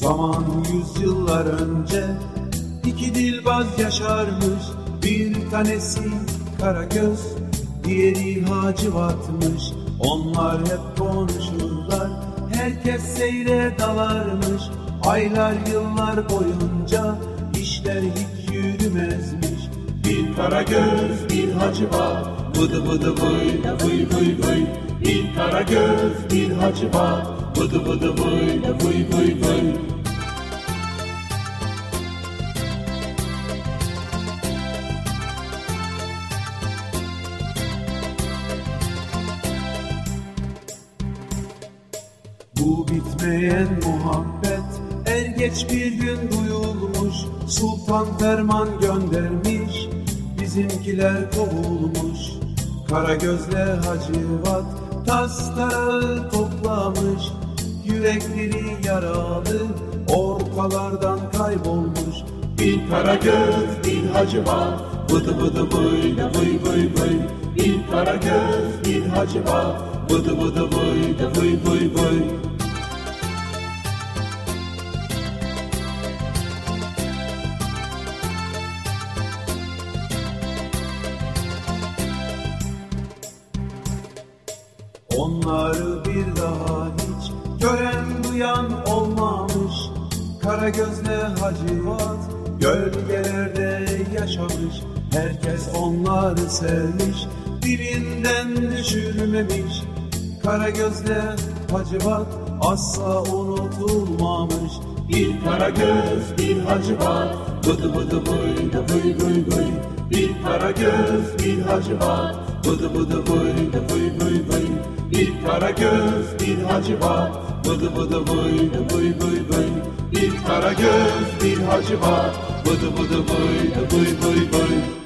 Zaman yüzyıllar önce iki dilbaz yaşarmış. Bir tanesi Karagöz, diğeri Hacivat'mış. Onlar hep konuşurlar, herkes seyre dalarmış. Aylar yıllar boyunca işler hiç yürümezmiş. Bir Karagöz, bir Hacivat Vıdı vıdı vıy, vıy vıy vıy Bir Karagöz, bir Hacivat Vıdı vıdı vıy, vıy vıy vıy Bu bitmeyen muhabbet er geç bir gün duyulmuş. Sultan ferman göndermiş bizimkiler kovulmuş. Kara gözle Hacivat tas tarağı toplamış. Yürekleri yaralı ortalardan kaybolmuş. Bir kara göz bir Hacivat Vıdı vıdı vıy vıy vıy vıy Bir kara göz bir Hacivat Vıdı vıdı vıy vıy vıy vıy Onları bir daha hiç gören duyan olmamış. Kara gözle Hacivat gölgelerde yaşamış Herkes onları sevmiş dilinden düşürmemiş. Kara gözle Hacivat asla unutulmamış. Bir kara göz bir Hacivat Vıdı vıdı vıy vıy vıy vıy Bir kara göz bir Hacivat Vıdı vıdı vıy vıy vıy vıy Bir kara göz bir Hacivat Vıdı vıdı vıy vıy vıy vıy Bir kara göz bir Hacivat Vıdı vıdı vıy vıy vıy vıy